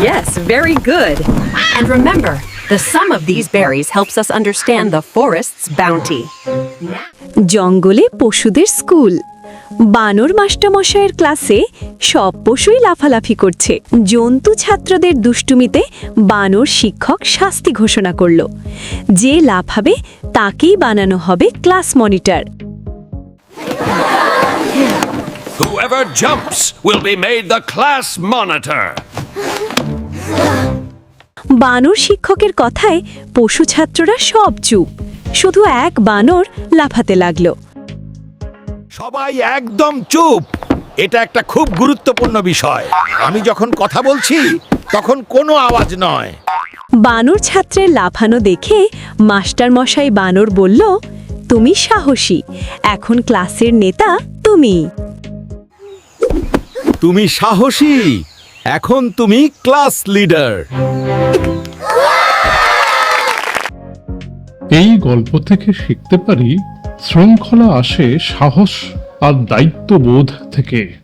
Yes, very good. And remember, the sum of these berries helps us understand the forest's bounty. জঙ্গলে পশুদের school বানর মাস্টারমশাইয়ের ক্লাসে সব পশুই লাফালাফি করছে জন্তু ছাত্রদের দুষ্টুমিতে বানর শিক্ষক শাস্তি ঘোষণা করল যে লাফাবে তাকেই বানানো হবে class monitor Whoever jumps will be made the class monitor. বানর শিক্ষকের কথায় পশু ছাত্ররা সব চুপ। শুধু এক বানর লাফাতে লাগল। সবাই একদম চুপ। এটা একটা খুব গুরুত্বপূর্ণ বিষয়। আমি যখন কথা বলছি তখন কোনো আওয়াজ নয়। বানর ছাত্রের লাফানো দেখে মাস্টার মশাই বানর বলল তুমি সাহসী। এখন ক্লাসের নেতা তুমি। তুমি সাহসী? এখন তুমি ক্লাস লিডার এই গল্প থেকে শিখতে পারি, শৃঙ্খলা আসে সাহস আর দায়িত্ববোধ থেকে।